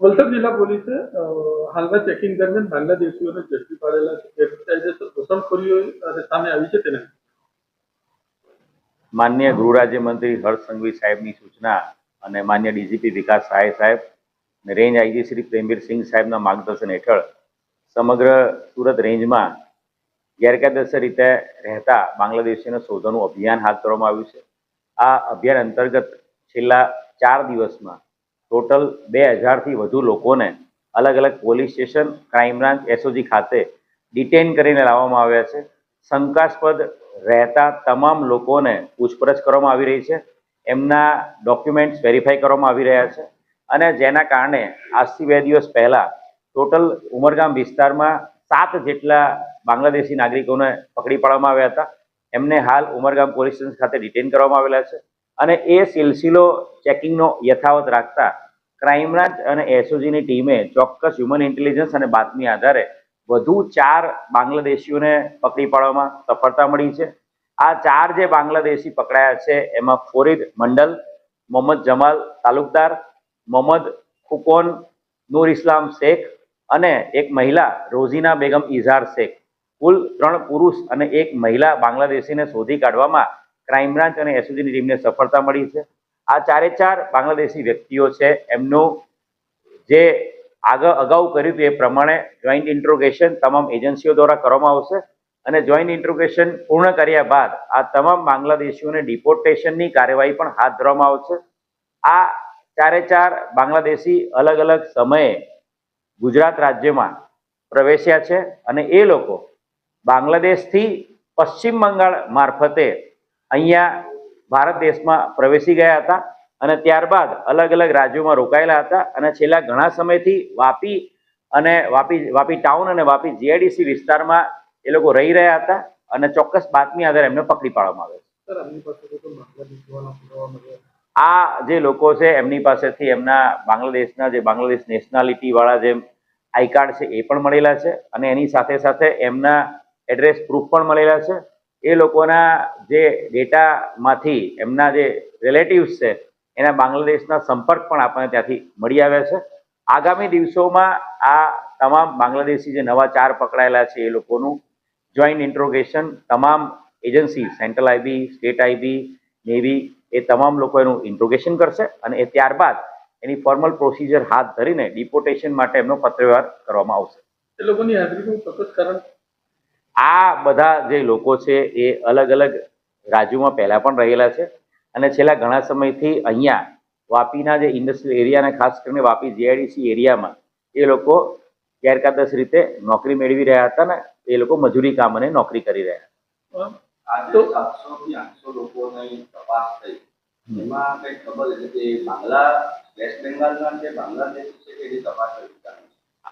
વલસાડ જિલ્લા પોલીસે હાલના ચેકિંગ દરમિયાન બાંગ્લાદેશીઓને ઝડપી પાડેલા ગેરકાયદેસર ઘૂસણખોરીઓ સામે આવી છે તેને. માન્ય ગૃહ રાજ્યમંત્રી હર્ષ સંઘવી સાહેબની સૂચના અને માન્ય ડીજીપી વિકાસ સહાય સાહેબ અને રેન્જ આઈજી શ્રી પ્રેમવીરસિંહ સાહેબના માર્ગદર્શન હેઠળ સમગ્ર સુરત રેન્જમાં ગેરકાયદેસર રીતે રહેતા બાંગ્લાદેશીઓને શોધવાનું અભિયાન હાથ ધરવામાં આવ્યું છે. આ અભિયાન અંતર્ગત છેલ્લા ચાર દિવસમાં ટોટલ બે હજારથી વધુ લોકોને અલગ અલગ police station, crime branch SOG ખાતે ડિટેન કરીને લાવવામાં આવ્યા છે. શંકાસ્પદ રહેતા તમામ લોકોને પૂછપરછ કરવામાં આવી રહી છે. એમના ડોક્યુમેન્ટ્સ વેરીફાઈ કરવામાં આવી રહ્યા છે અને જેના કારણે આજથી બે દિવસ પહેલાં ટોટલ ઉમરગામ વિસ્તારમાં સાત જેટલા બાંગ્લાદેશી નાગરિકોને પકડી પાડવામાં આવ્યા હતા. એમને હાલ ઉમરગામ પોલીસ સ્ટેશન ખાતે ડિટેન કરવામાં આવેલા છે. અને એ સિલસિલો ચેકિંગનો યથાવત રાખતા ક્રાઇમ બ્રાન્ચ અને એસઓજીની ટીમે ચોક્કસ હ્યુમન ઇન્ટેલિજન્સ અને બાતમી આધારે વધુ ચાર બાંગ્લાદેશીઓને પકડી પાડવામાં સફળતા મળી છે. આ ચાર જે બાંગ્લાદેશી પકડાયા છે, એમાં ફોરીદ મંડલ, મોહમ્મદ જમાલ તાલુકદાર, મોહમ્મદ ખુકોન નૂર ઇસ્લામ શેખ અને એક મહિલા, રોઝીના બેગમ ઇઝહાર શેખ. કુલ ત્રણ પુરુષ અને એક મહિલા બાંગ્લાદેશીને શોધી કાઢવામાં ક્રાઇમ બ્રાન્ચ અને એસઓજીની ટીમને સફળતા મળી છે. આ ચારે ચાર બાંગ્લાદેશી વ્યક્તિઓ છે, એમનું જે આગળ અગાઉ કર્યું હતું એ પ્રમાણે જોઈન્ટ ઇન્ટ્રોગેશન તમામ એજન્સીઓ દ્વારા કરવામાં આવશે અને જોઈન્ટ ઇન્ટ્રોગેશન પૂર્ણ કર્યા બાદ આ તમામ બાંગ્લાદેશીઓને ડિપોર્ટેશનની કાર્યવાહી પણ હાથ ધરવામાં આવશે. આ ચારે ચાર બાંગ્લાદેશી અલગ અલગ સમયે ગુજરાત રાજ્યમાં પ્રવેશ્યા છે અને એ લોકો બાંગ્લાદેશથી પશ્ચિમ બંગાળ મારફતે અહીંયા ભારત દેશમાં પ્રવેશી ગયા હતા અને ત્યારબાદ અલગ અલગ રાજ્યોમાં રોકાયેલા હતા અને છેલ્લા ઘણા સમયથી વાપી અને વાપી વાપી ટાઉન અને વાપી જીઆઈડીસી વિસ્તારમાં એ લોકો રહી રહ્યા હતા અને ચોક્કસ બાતમી આધારે એમને પકડી પાડવામાં આવે છે. આ જે લોકો છે એમની પાસેથી એમના બાંગ્લાદેશના જે બાંગ્લાદેશ નેશનાલિટી વાળા જે આઈ કાર્ડ છે એ પણ મળેલા છે અને એની સાથે સાથે એમના એડ્રેસ પ્રૂફ પણ મળેલા છે. એ લોકોના જે ડેટામાંથી એમના જે રિલેટિવ્સ છે એના બાંગ્લાદેશના સંપર્ક પણ આપણને ત્યાંથી મળી આવ્યા છે. આગામી દિવસોમાં આ તમામ બાંગ્લાદેશી જે નવા ચાર પકડાયેલા છે એ લોકોનું જોઈન્ટ ઇન્ટ્રોગેશન તમામ agency central IB state IB navy એ તમામ લોકો એનું ઇન્ટ્રોગેશન કરશે અને એ ત્યારબાદ એની ફોર્મલ પ્રોસિજર હાથ ધરીને ડિપોર્ટેશન માટે એમનો પત્રવ્યવહાર કરવામાં આવશે. એ લોકોની હાજરીનું ચોક્કસ કારણ? આ બધા જે લોકો છે એ અલગ અલગ રાજ્યોમાં પહેલા પણ રહેલા છે. અને છેલ્લા ઘણા સમયથી અહીંયા વાપીના જે ઇન્ડસ્ટ્રીયલ એરિયાને ખાસ કરીને વાપી જીઆઈડીસી એરિયામાં એ લોકો ગેરકાયદેસ રીતે નોકરી મેળવી રહ્યા હતા ને એ લોકો મજૂરી કામ અને નોકરી કરી રહ્યા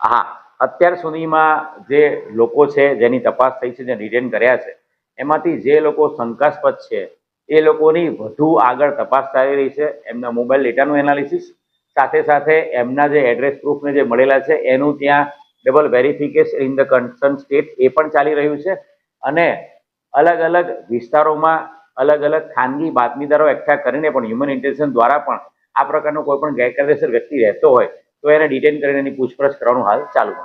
હા અત્યાર સુધીમાં જે લોકો છે જેની તપાસ થઈ છે જે રિટેન કર્યા છે એમાંથી જે લોકો શંકાસ્પદ છે, એ લોકોની વધુ આગળ તપાસ ચાલી રહી છે. એમના મોબાઈલ ડેટાનું એનાલિસિસ, સાથે સાથે એમના જે એડ્રેસ પ્રૂફને જે મળેલા છે, એનું ત્યાં double verification in the concern state એ પણ ચાલી રહ્યું છે. અને અલગ અલગ વિસ્તારોમાં અલગ અલગ ખાનગી બાતમીદારો એકઠા કરીને પણ હ્યુમન ઇન્ટેલિજન્સ દ્વારા પણ આ પ્રકારનો કોઈ પણ ગેરકાયદેસર વ્યક્તિ રહેતો હોય, તો એને ડિટેન કરીને એની પૂછપરછ કરવાનું હાલ ચાલુ છે.